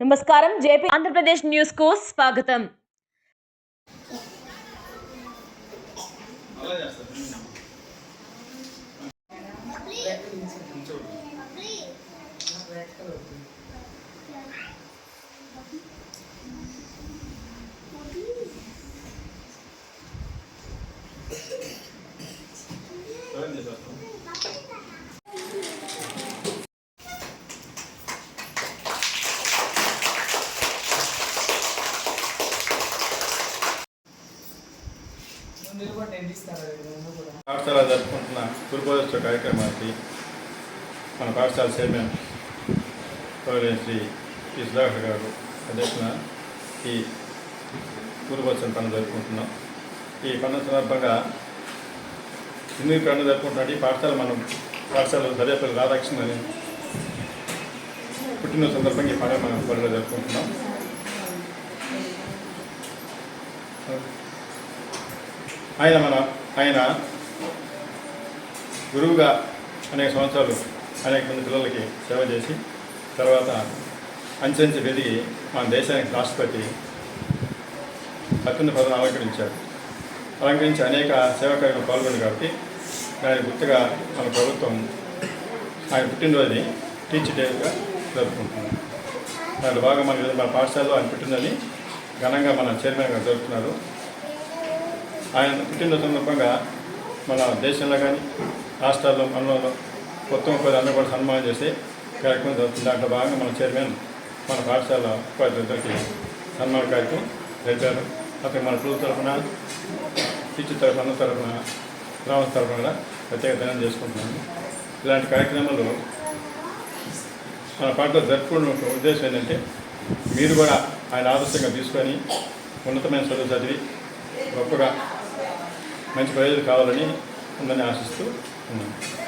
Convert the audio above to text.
నమస్కారం JP Andhra Pradesh news కు స్వాగతం మీరు పాఠశాల జరుపుకుంటున్న గురుపోదోత్సవ కార్యక్రమానికి మన పాఠశాల చైర్మన్ పౌరే శ్రీ పి. సుధాకర్ గారు అధ్యక్షన ఈ గురుపోత్సవం పండుగ జరుపుకుంటున్నాం. ఈ పండుగ సందర్భంగా ఎందుకు పండుగ జరుపుకుంటున్నాం ఈ పాఠశాల మనం పాఠశాల దర్యాపల్లి రాధాకృష్ణ అని పుట్టిన సందర్భంగా ఈ పండుగ మనం పండుగ జరుపుకుంటున్నాం. ఆయన మన ఆయన గురువుగా అనేక సంవత్సరాలు అనేక మంది పిల్లలకి సేవ చేసి తర్వాత అంచెంచి పెరిగి మన దేశానికి రాష్ట్రపతి అత్యున్నత పదవిని అలంకరించారు. అలంకరించి అనేక సేవా కార్యక్రమాలు పాల్గొంది కాబట్టి దాని గుర్తుగా మన ప్రభుత్వం ఆయన పుట్టినరోజుని టీచర్ డేగా జరుపుకుంటున్నాం. దాంట్లో బాగా మన మన పాఠశాలలో ఆయన పుట్టిందని ఘనంగా మన చైర్మన్ గారు జరుపుతున్నారు. ఆయన పుట్టినరోజు సందర్భంగా మన దేశంలో కానీ రాష్ట్రాల్లో మనలో మొత్తం కొన్ని అందరూ కూడా సన్మానం చేసే కార్యక్రమం జరుగుతుంది. దాంట్లో భాగంగా మన చైర్మన్ మన పాఠశాల ఉపాధ్యాయులకి సన్మాన కార్యక్రమం జరిపారు. అతను మన ప్రభుత్వ తరఫున టీచర్ తరఫున అందరి తరఫున గ్రామ తరఫున కూడా ప్రత్యేక ధనం చేసుకుంటున్నాను. ఇలాంటి కార్యక్రమాలు మన పాటలో జరుపుకున్న ఉద్దేశం ఏంటంటే మీరు కూడా ఆయన ఆదర్శంగా తీసుకొని ఉన్నతమైన చదువు చదివి గొప్పగా మంచి ప్రయోజనం కావాలని ఉందని ఆశిస్తూ ఉన్నాను.